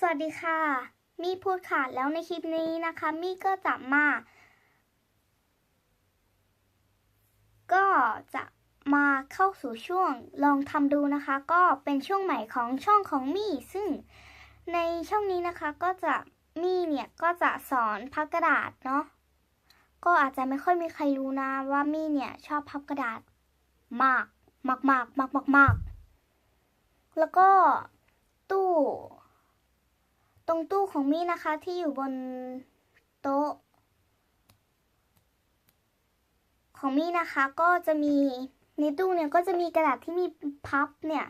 สวัสดีค่ะ มี่พูดค่ะแล้วในคลิปนี้นะคะ มี่ก็จะมา ก็จะมาเข้าสู่ช่วงลองทำดูนะคะ ก็เป็นช่วงใหม่ของช่องของมี่ซึ่งในช่องนี้นะคะก็จะมี่เนี่ยก็จะสอนพับกระดาษเนาะก็อาจจะไม่ค่อยมีใครรู้นะว่ามี่เนี่ยชอบพับกระดาษมากมากมากมากมากมากแล้วก็ตู้ ตรงตู้ของมี่นะคะที่อยู่บนโต๊ะ ของมี่นะคะก็จะมีในตู้เนี่ยก็จะมีกระดาษที่มีพับเนี่ย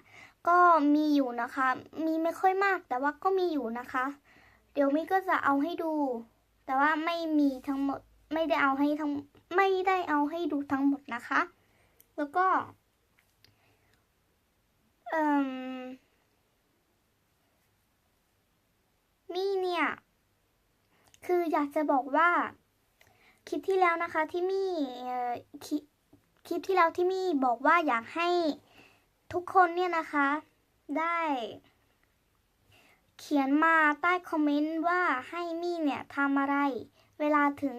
ก็มีอยู่นะคะ มีไม่ค่อยมากแต่ว่าก็มีอยู่นะคะ เดี๋ยวมี่ก็จะเอาให้ดู แต่ว่าไม่มีทั้งหมดไม่ได้เอาให้ทั้งไม่ได้เอาให้ดูทั้งหมดนะคะ แล้วก็เอ่ม มี่เนี่ย คืออยากจะบอกว่า คลิปที่แล้วนะคะที่มี่คลิปคลิปที่แล้วที่มี่บอกว่าอยากให้ทุกคนเนี่ยนะคะ ได้ เขียนมาใต้คอมเมนต์ว่าให้มี่เนี่ยทำอะไร เวลาถึง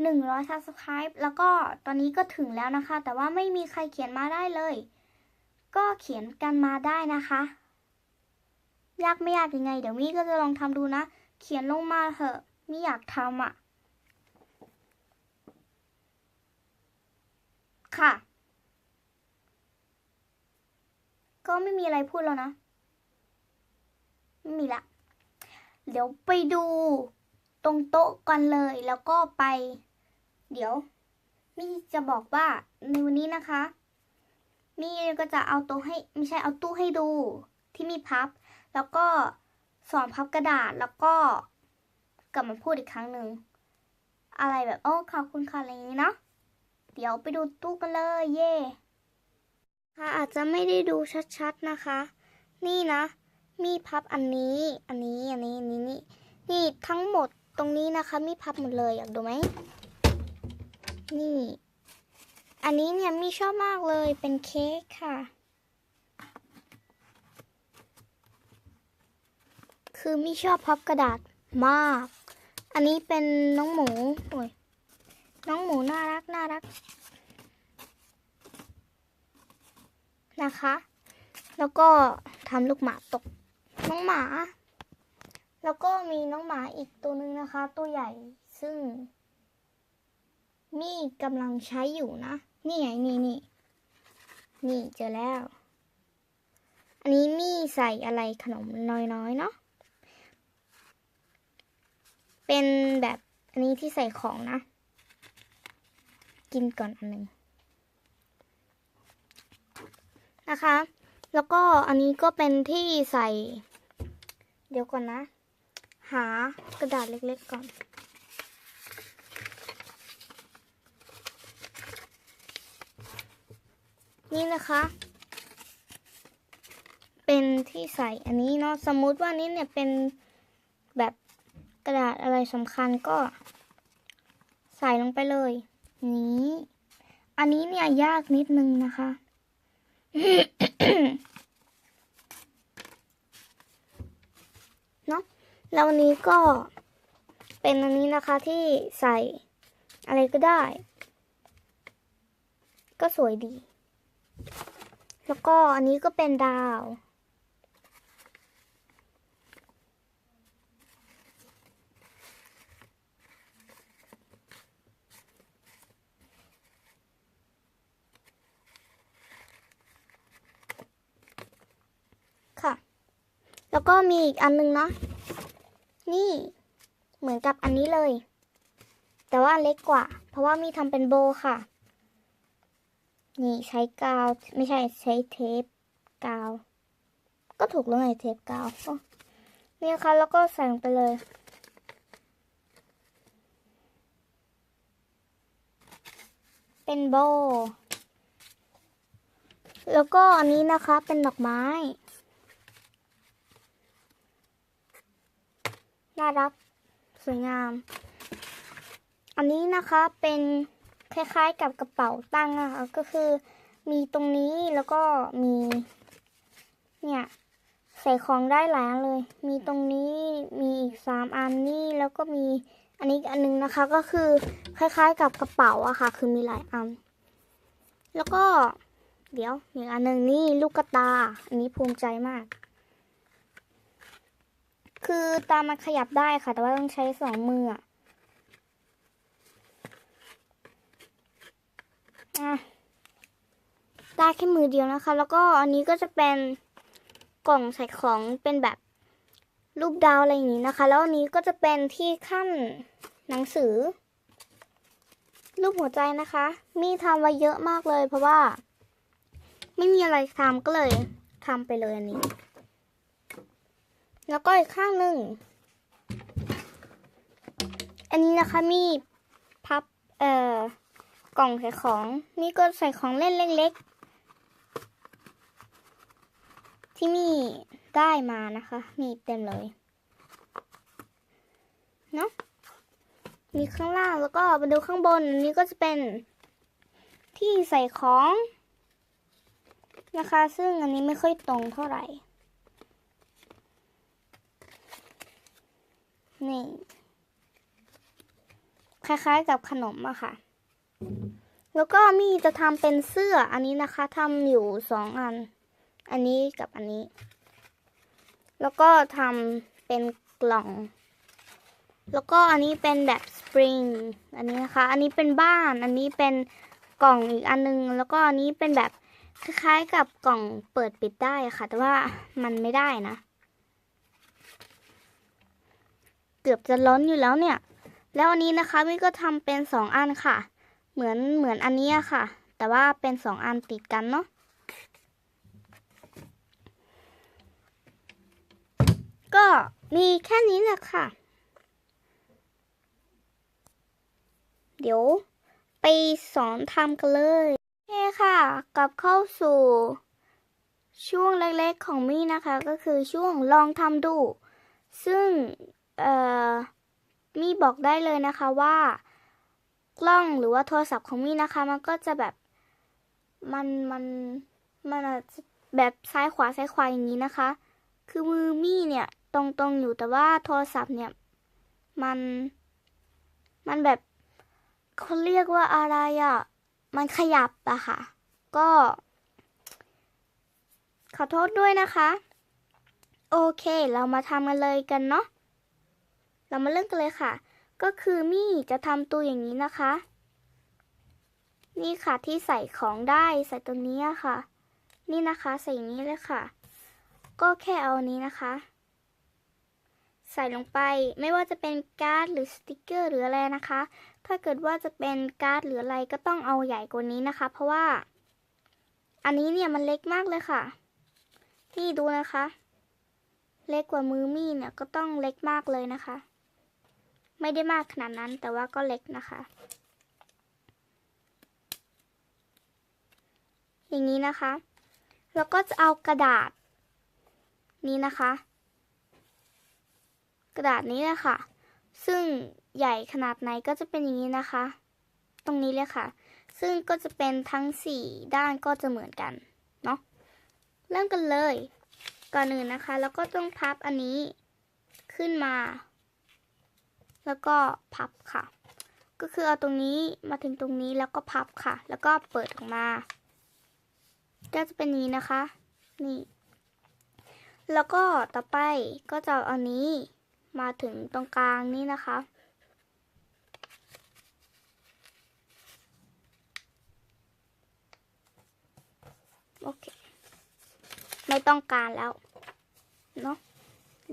100 subscribe แล้วก็ตอนนี้ก็ถึงแล้วนะคะ แต่ว่าไม่มีใครเขียนมาได้เลย ก็เขียนกันมาได้นะคะ ยากไม่ยากยังไง เดี๋ยวมี่ก็จะลองทำดูนะ เขียนลงมาเถอะ มี่อยากทำอะ ค่ะ ก็ไม่มีอะไรพูดแล้วนะ ไม่มีละ เดี๋ยวไปดูตรงโต๊ะกันเลยแล้วก็ไป เดี๋ยวมี่จะบอกว่าในวันนี้นะคะ มี่ก็จะเอาโต๊ะให้ไม่ใช่เอาตู้ให้ดูที่มีพับ แล้วก็สอนพับกระดาษแล้วก็ กลับมาพูดอีกครั้งหนึ่งอะไรแบบโอ้ขอบคุณค่ะอะไรอย่างนี้เนาะเดี๋ยวไปดูตู้กันเลย เย่ค่ะอาจจะไม่ได้ดูชัดๆนะคะ นี่นะ มีพับอันนี้ อันนี้อันนี้อันนี้นี่นี่ทั้งหมดตรงนี้นะคะ มีพับหมดเลยอยากดูไหมนี่ อันนี้เนี่ยมีชอบมากเลยเป็นเค้กค่ะ คือมีชอบพับกระดาษมาก อันนี้เป็นน้องหมูโอ้ยน้องหมูน่ารักน่ารัก นะคะ แล้วก็ทำลูกหมาตก น้องหมา แล้วก็มีน้องหมาอีกตัวหนึ่งนะคะ ตัวใหญ่ซึ่ง มี่กำลังใช้อยู่นะ นี่ไงนี่นี่นี่เจอแล้ว อันนี้มี่ใส่อะไรขนมน้อยๆเนาะ เป็นแบบอันนี้ที่ใส่ของนะ กินก่อนอันหนึ่งนะคะ แล้วก็อันนี้ก็เป็นที่ใส่ เดี๋ยวก่อนนะ หากระดาษเล็กๆก่อนนี่นะคะ เป็นที่ใส่อันนี้เนาะ สมมุติว่านี้เนี่ยเป็นแบบ กระดาษอะไรสำคัญก็ ใส่ลงไปเลย นี้ อันนี้เนี่ยยากนิดนึงนะคะ เนาะแล้ววันนี้ก็เป็นอันนี้นะคะที่ใส่อะไรก็ได้ ก็สวยดี แล้วก็อันนี้ก็เป็นดาว ค่ะ แล้วก็มีอีกอันนึงเนาะ นี่เหมือนกับอันนี้เลย แต่ว่าเล็กกว่า เพราะว่ามีทำเป็นโบค่ะ นี่ใช้กาว ไม่ใช่ใช้เทปกาว ก็ถูกแล้วไงเทปกาวโอ้นี่ค่ะแล้วก็ใส่ลงไปเลยเป็นโบ แล้วก็อันนี้นะคะเป็นดอกไม้ น่ารัก สวยงาม อันนี้นะคะเป็นคล้ายๆกับกระเป๋าตังค์อะค่ะก็คือมีตรงนี้แล้วก็มี เนี่ยใส่ของได้หลายอันเลย มีตรงนี้มีอีกสามอันนี่แล้วก็มีอันนี้อันหนึงนะคะก็คือคล้ายๆกับกระเป๋าอะค่ะ คือมีหลายอัน แล้วก็เดี๋ยวมีอีกอันหนึ่งนี่ลูกกระตา อันนี้ภูมิใจมาก คือตามันขยับได้ค่ะ แต่ว่าต้องใช้สองมืออะอะได้แค่มือเดียวนะคะ แล้วก็อันนี้ก็จะเป็นกล่องใส่ของเป็นแบบรูปดาวอะไรอย่างนี้นะคะ แล้วอันนี้ก็จะเป็นที่ขั้นหนังสือ รูปหัวใจนะคะ มีทำไว้เยอะมากเลย เพราะว่า ไม่มีอะไรทำก็เลยทำไปเลยอันนี้ แล้วก็อีกข้างหนึ่ง อันนี้นะคะมีพับเอ่อกล่องใส่ของ นี่ก็ใส่ของเล่นเล็กๆ ที่มีได้มานะคะ มีเต็มเลย เนาะมีข้างล่างแล้วก็มาดูข้างบนอันนี้ก็จะเป็นที่ใส่ของ นะคะ ซึ่งอันนี้ไม่ค่อยตรงเท่าไหร่ นี่ คล้ายๆกับขนมอะค่ะ แล้วก็มีจะทำเป็นเสื้ออันนี้นะคะทำอยู่สองอัน อันนี้กับอันนี้ แล้วก็ทำเป็นกล่อง แล้วก็อันนี้เป็นแบบสปริง อันนี้นะคะ อันนี้เป็นบ้าน อันนี้เป็นกล่องอีกอันนึง แล้วก็อันนี้เป็นแบบคล้ายๆกับกล่องเปิดปิดได้ค่ะ แต่ว่ามันไม่ได้นะ เกือบจะล้นอยู่แล้วเนี่ย แล้วอันนี้นะคะวิก็ทำเป็นสองอันค่ะ เหมือนเหมือนอันนี้อะค่ะ แต่ว่าเป็นสองอันติดกันเนาะก็มีแค่นี้แหละค่ะ เดี๋ยวไปสอนทำกันเลยโอเคค่ะ กลับเข้าสู่ ช่วงเล็กๆของมี่นะคะ ก็คือช่วงลองทำดู ซึ่ง เอ่อมี่บอกได้เลยนะคะว่า กล้องหรือว่าโทรศัพท์ของมี่นะคะ มันก็จะแบบมันมันมันแบบซ้ายขวาซ้ายขวาอย่างนี้นะคะ คือมือมี่เนี่ยตรงๆอยู่แต่ว่าโทรศัพท์เนี่ย มัน มันแบบเขาเรียกว่าอะไรอะ่ะ มันขยับอะค่ะ ก็ ขอโทษด้วยนะคะ โอเค เรามาทำกันเลยกันเนาะ เรามาเริ่มกันเลยค่ะ ก็คือมี่จะทำตัวอย่างนี้นะคะ นี่ค่ะที่ใส่ของได้ใส่ตัวนี้ค่ะ นี่นะคะใส่อย่างนี้เลยค่ะ ก็แค่เอานนี้นะคะ ใส่ลงไปไม่ว่าจะเป็นการ์ดหรือสติกเกอร์หรืออะไรนะคะ ถ้าเกิดว่าจะเป็นการ์ดหรืออะไรก็ต้องเอาใหญ่กว่านี้นะคะ เพราะว่า อันนี้เนี่ยมันเล็กมากเลยค่ะนี่ดูนะคะ เล็กกว่ามือมี่เนี่ยก็ต้องเล็กมากเลยนะคะ ไม่ได้มากขนาดนั้นแต่ว่าก็เล็กนะคะ อย่างนี้นะคะ แล้วก็จะเอากระดาษ นี้นะคะ กระดาษนี้เลยค่ะ ซึ่งใหญ่ขนาดไหนก็จะเป็นอย่างนี้นะคะ ตรงนี้เลยค่ะ ซึ่งก็จะเป็นทั้งสี่ด้านก็จะเหมือนกันเนาะเริ่มกันเลย ก่อนอื่นนะคะ แล้วก็ต้องพับอันนี้ขึ้นมา แล้วก็พับค่ะ ก็คือเอาตรงนี้มาถึงตรงนี้แล้วก็พับค่ะ แล้วก็เปิดออกมา ก็จะเป็นนี้นะคะ นี่ แล้วก็ต่อไปก็จะเอาอันนี้มาถึงตรงกลางนี่นะคะ โอเค ไม่ต้องการแล้ว เนาะ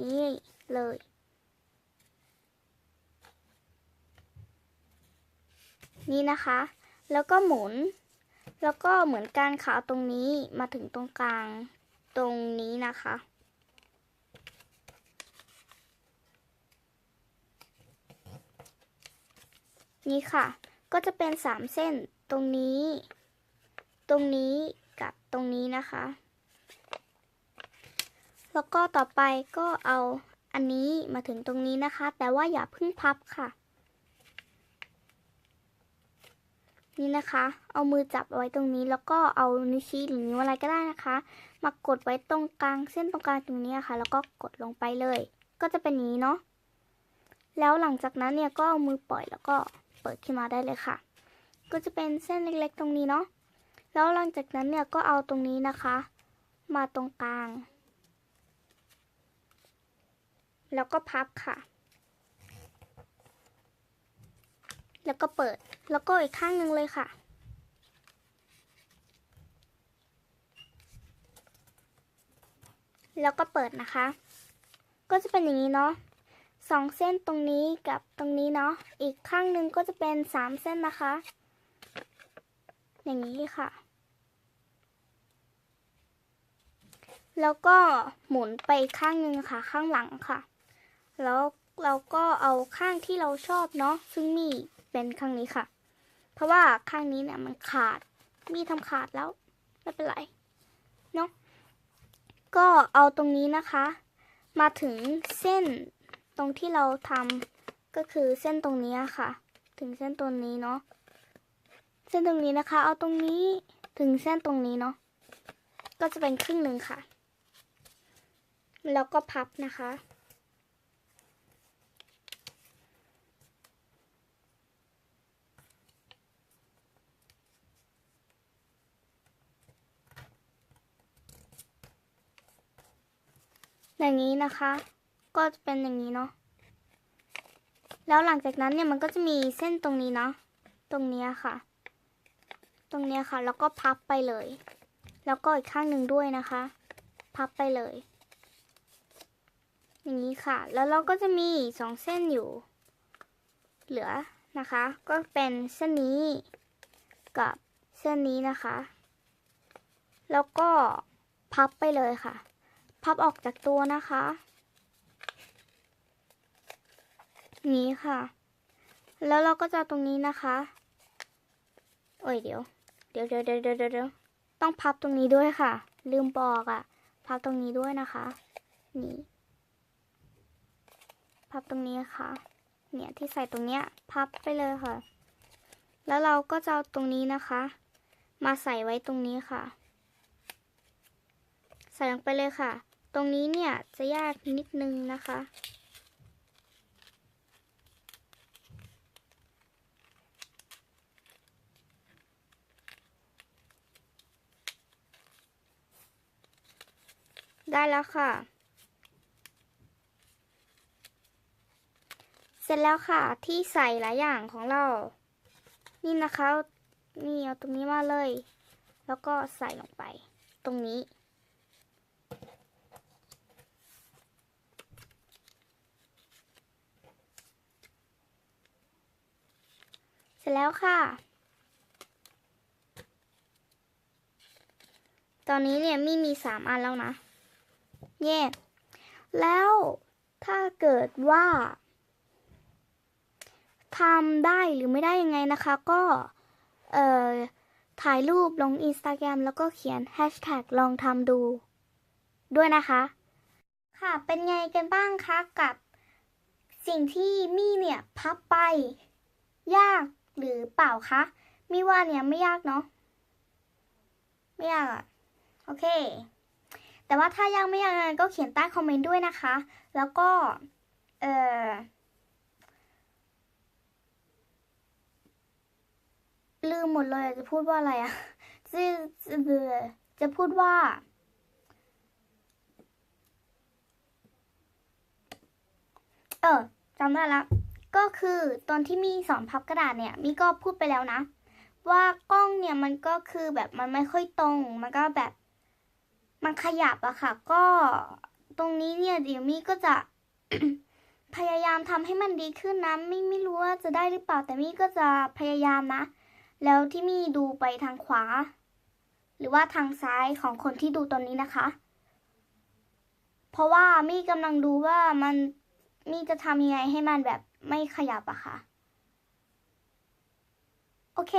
นี่เลย นี่นะคะ แล้วก็หมุน แล้วก็เหมือนการขาวตรงนี้มาถึงตรงกลางตรงนี้นะคะ นี่ค่ะ ก็จะเป็นสามเส้นตรงนี้ ตรงนี้กับตรงนี้นะคะ แล้วก็ต่อไปก็เอาอันนี้มาถึงตรงนี้นะคะ แต่ว่าอย่าเพึ่งพับค่ะ นี่นะคะ เอามือจับไว้ตรงนี้ แล้วก็เอานิ้วชี้หรือนิ้วอะไรก็ได้นะคะ มากดไว้ตรงกลางเส้นตรงกลางตรงนี้ค่ะ แล้วก็กดลงไปเลย ก็จะเป็นนี้เนาะ แล้วหลังจากนั้นเนี่ยก็เอามือปล่อยแล้วก็เปิดขึ้นมาได้เลยค่ะ ก็จะเป็นเส้นเล็กๆตรงนี้เนาะ แล้วหลังจากนั้นเนี่ยก็เอาตรงนี้นะคะ มาตรงกลาง แล้วก็พับค่ะ แล้วก็เปิด แล้วก็อีกข้างหนึ่งเลยค่ะ แล้วก็เปิดนะคะ ก็จะเป็นอย่างนี้เนาะสองเส้นตรงนี้กับตรงนี้เนาะ อีกข้างหนึ่งก็จะเป็นสามเส้นนะคะ อย่างนี้ค่ะ แล้วก็หมุนไปอีกข้างหนึ่งค่ะ ข้างหลังค่ะ แล้วเราก็เอาข้างที่เราชอบเนาะซึ่งมี เป็นข้างนี้ค่ะ เพราะว่าข้างนี้เนี่ยมันขาด มีทำขาดแล้วไม่เป็นไรเนาะก็เอาตรงนี้นะคะ มาถึงเส้นตรงที่เราทำก็คือเส้นตรงนี้ค่ะ ถึงเส้นตรงนี้เนาะเส้นตรงนี้นะคะ เอาตรงนี้ถึงเส้นตรงนี้เนาะก็จะเป็นครึ่งหนึ่งค่ะ แล้วก็พับนะคะ อย่างนี้นะคะ ก็จะเป็นอย่างนี้เนาะแล้วหลังจากนั้นเนี่ยมันก็จะมีเส้นตรงนี้เนาะตรงนี้ค่ะ ตรงนี้ค่ะ แล้วก็พับไปเลย แล้วก็อีกข้างหนึ่งด้วยนะคะ พับไปเลย อย่างนี้ค่ะ แล้วเราก็จะมีสองเส้นอยู่ เหลือนะคะ ก็เป็นเส้นนี้กับเส้นนี้นะคะ แล้วก็พับไปเลยค่ะ พับออกจากตัวนะคะ นี้ค่ะ แล้วเราก็จะตรงนี้นะคะโอ้ยเดี๋ยว เดี๋ยวเดี๋ยวเดี๋ยวเดี๋ยวต้องพับตรงนี้ด้วยค่ะ ลืมบอกอะ่ะ พับตรงนี้ด้วยนะคะ นี่ พับตรงนี้ค่ะ เนี่ยที่ใส่ตรงเนี้ย พับไปเลยค่ะ แล้วเราก็จะเอาตรงนี้นะคะ มาใส่ไว้ตรงนี้ค่ะ ใส่ลงไปเลยค่ะ รงนี้เนี่ยจะยากนิดนึงนะคะ ได้แล้วค่ะ เสร็จแล้วค่ะที่ใส่หลายอย่างของเรา นี่นะคะ นี่เอาตรงนี้มาเลย แล้วก็ใส่ลงไปตรงนี้ ร็จแล้วค่ะ ตอนนี้เนี่ยมีมีสามอันแล้วนะเย่แล้วถ้าเกิดว่าทำได้หรือไม่ได้ยังไงนะคะ ก็ เอ่อ ถ่ายรูปลงอินสตาแกรมแล้วก็เขียนแฮชแท็กลองทำดู ด้วยนะคะ ค่ะ เป็นไงกันบ้างคะ กับสิ่งที่มี่เนี่ย พับไป ยาก หรือเปล่าคะมี่ว่าเนี่ยไม่ยากเนาะไม่ยากอะโอเค แต่ว่าถ้ายังไม่ยังไงก็เขียนใต้คอมเมนต์ด้วยนะคะ แล้วก็ เออลืมหมดเลยจะพูดว่าอะไรอะจะจะจะพูดว่า เออจำได้ละ ก็คือตอนที่มีสอนพับกระดาษเนี่ยมีก็พูดไปแล้วนะ ว่ากล้องเนี่ยมันก็คือแบบมันไม่ค่อยตรง มันก็แบบ มันขยับอะค่ะ ก็ตรงนี้เนี่ยเดี๋ยวมี่ก็จะพยายามทำให้มันดีขึ้นนะไม่ไม่รู้ว่าจะได้หรือเปล่า แต่มี่ก็จะพยายามนะ แล้วที่มี่ดูไปทางขวา หรือว่าทางซ้ายของคนที่ดูตอนนี้นะคะ เพราะว่ามี่กำลังดูว่ามันมี่จะทำยังไงให้มันแบบ ไม่ขยับอะค่ะ โอเค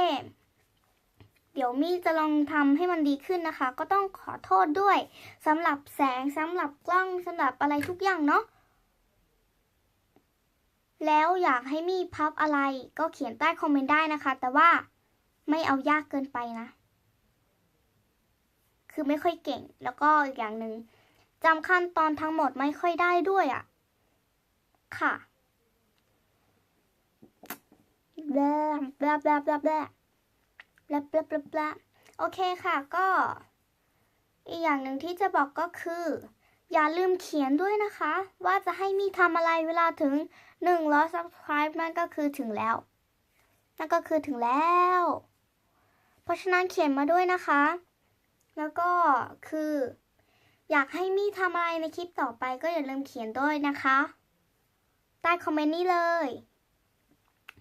เดี๋ยวมี่จะลองทำให้มันดีขึ้นนะคะ ก็ต้องขอโทษด้วยสำหรับแสงสำหรับกล้องสำหรับอะไรทุกอย่างเนาะแล้วอยากให้มี่พับอะไรก็เขียนใต้คอมเมนต์ได้นะคะ แต่ว่าไม่เอายากเกินไปนะ คือไม่ค่อยเก่ง แล้วก็อีกอย่างหนึ่งจำขั้นตอนทั้งหมดไม่ค่อยได้ด้วยอะ่ะ ค่ะ แบลแบลแบลแบลแบลแบลแบลแบลแบลโอเคค่ะก็ อีกอย่างหนึ่งที่จะบอกก็คือ อย่าลืมเขียนด้วยนะคะ ว่าจะให้มีทำอะไรเวลาถึง100 subscribe นั่นก็คือถึงแล้ว นั่นก็คือถึงแล้ว เพราะฉะนั้นเขียนมาด้วยนะคะ แล้วก็คือ อยากให้มี่ทำอะไรในคลิปต่อไปก็อย่าลืมเขียนด้วยนะคะ ใต้คอมเมนต์นี้เลย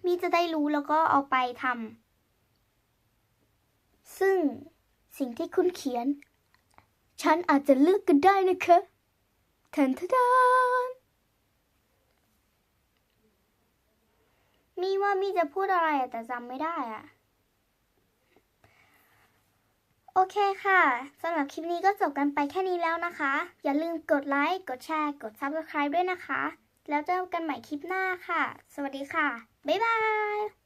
มี่จะได้รู้แล้วก็เอาไปทำซึ่งสิ่งที่คุณเขียน ฉันอาจจะเลือกก็ได้นะคะทันทดานมีว่ามีจะพูดอะไรแต่จำไม่ได้อะโอเคค่ะสำหรับคลิปนี้ก็จบกันไปแค่นี้แล้วนะคะ อย่าลืมกดไลค์ กดแชร์ กด Subscribe ด้วยนะคะ แล้วเจอกันใหม่คลิปหน้าค่ะ สวัสดีค่ะ 拜拜。